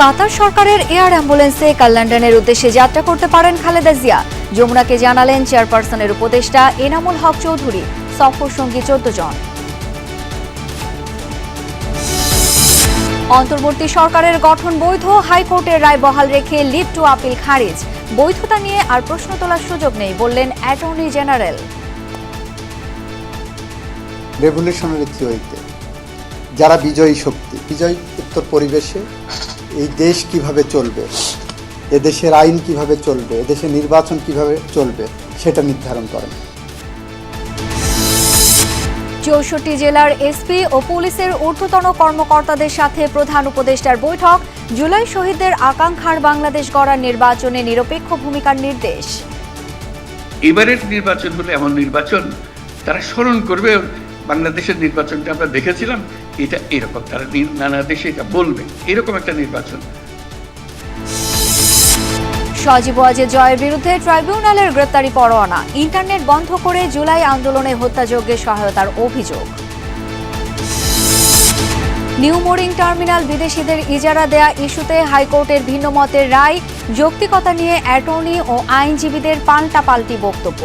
কাতার সরকারের এয়ার অ্যাম্বুলেন্সে কাল লন্ডনের উদ্দেশ্যে যাত্রা করতে পারেন খালেদা জিয়া। যমুনাকে জানালেন চেয়ারপারসনের উপদেষ্টা এনামুল হক চৌধুরী, সফর সঙ্গী চোদ্দ জন। অন্তর্বর্তী সরকারের গঠন বৈধ, হাইকোর্টের রায় বহাল রেখে লিভ টু আপিল খারিজ। বৈধতা নিয়ে আর প্রশ্ন তোলার সুযোগ নেই, বললেন অ্যাটর্নি জেনারেল। রেভলিউশনারি থিওরিতে যারা বিজয়ী শক্তি, বিজয়ী উত্তর পরিবেশে এই দেশ কীভাবে চলবে? এদেশের আইন কীভাবে চলবে? এদেশের নির্বাচন কীভাবে চলবে? সেটা নির্ধারণ করেন। চৌষট্টি জেলার এসপি ও পুলিশের ঊর্ধ্বতন কর্মকর্তাদের সাথে প্রধান উপদেষ্টার বৈঠক জুলাই শহীদদের আকাঙ্ক্ষার বাংলাদেশ গড়ার নির্বাচনে নিরপেক্ষ ভূমিকার নির্দেশ। এবারের নির্বাচন হলো এমন নির্বাচন তারা স্মরণ করবে বাংলাদেশের নির্বাচনটা আমরা দেখেছিলাম এটা এরকম, তারা নানা দেশে এটা বলবে, এরকম একটা নির্বাচন। সজীব ওয়াজেদ জয়ের বিরুদ্ধে ট্রাইব্যুনালের গ্রেপ্তারি পরোয়ানা, ইন্টারনেট বন্ধ করে জুলাই আন্দোলনে হত্যাযজ্ঞে সহায়তার অভিযোগ। নিউ মোরিং টার্মিনাল বিদেশিদের ইজারা দেয়া ইস্যুতে হাইকোর্টের ভিন্ন মতের রায়, যৌক্তিকতা নিয়ে অ্যাটর্নি ও আইনজীবীদের পাল্টাপাল্টি বক্তব্য।